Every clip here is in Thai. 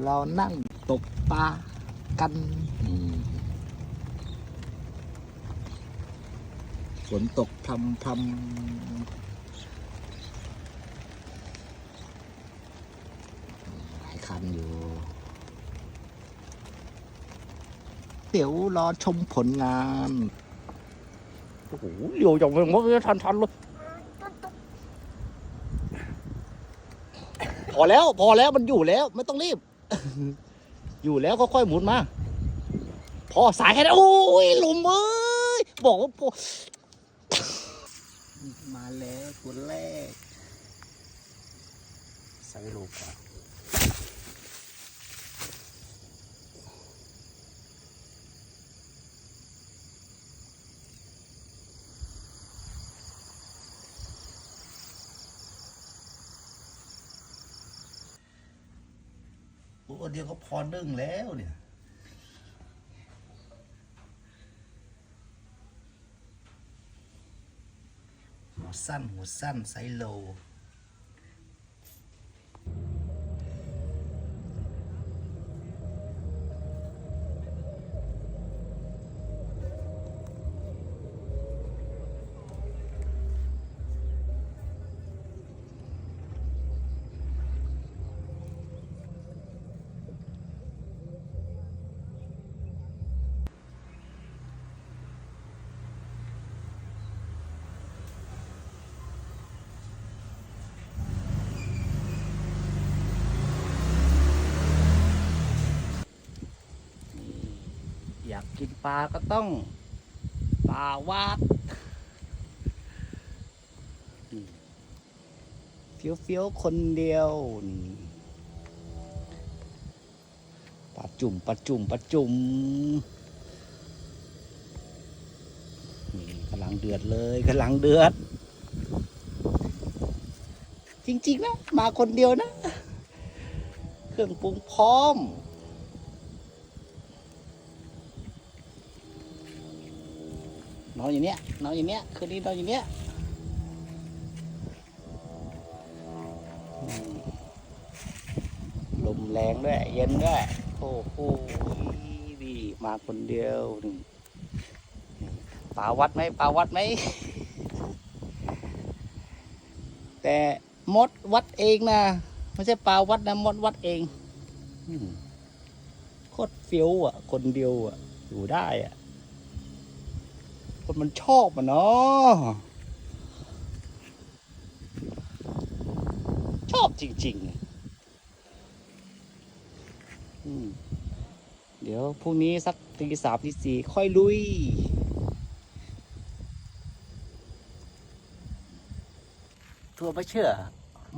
เรานั่งตกปลากันฝนตกพรำพรำหลายคันอยู่ เดี๋ยวรอชมผลงาน โอ้โหเร็วจังเลยมดทันทันเลยพอแล้ว พอแล้วมันอยู่แล้ว ไม่ต้องรีบ อยู่แล้วค่อยๆหมุนมา พอสายแค่นั้นโอ้ยหลุมเอ้ย บอกว่าพอมาแล้วตัวแรกใส่โลกว่า โอ้เดียวก็พอนึ่งแล้วเนี่ยหัวสั้นหัวสั้นไซส์โล กินปลาก็ต้องปลาวาดเฟี้ยวเฟี้ยวๆคนเดียวปลาจุ่มปลาจุ่มปลาจุ่มนี่กำลังเดือดเลยกำลังเดือด จริง ๆ นะ มาคนเดียวนะ เครื่องปรุงพร้อม นอนอย่างเนี้ยนอนอย่างเนี้ยคืนนี้นอนอย่างเนี้ยลมแรงด้วย เย็นด้วย โอ้โหดีมาคนเดียวหนึ่งปาวัดไหมปลาวัดไหม แต่มดวัดเองนะไม่ใช่ปลาวัดนะมดวัดเองโคตรเฟี้ยวอะ คนเดียวอะ อยู่ได้อะ คนมันชอบมันเนาะชอบจริงๆเดี๋ยวพรุ่งนี้สักตีสามตีสี่ค่อยลุยทัวร์ไม่เชื่อ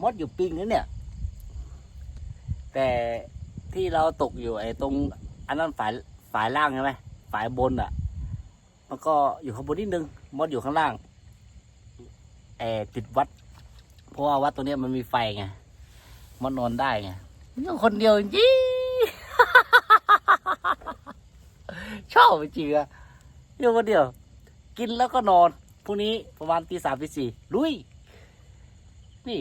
มดอยู่ปิงนะเนี่ย แต่ที่เราตกอยู่ไอ้ตรง อันนั้นฝายฝายล่างใช่ไหมฝายบนอะ มันก็อยู่ข้างบนนิดนึงมดอยู่ข้างล่างแอร์ติดวัด เพราะว่าวัดตรงเนี้ยมันมีไฟไงมดนอนได้ไงนี่คนเดียวจริงชอบจริงอะอยู่คนเดียว กินแล้วก็นอนพรุ่งนี้ประมาณตีสามตีสี่ลุย นี่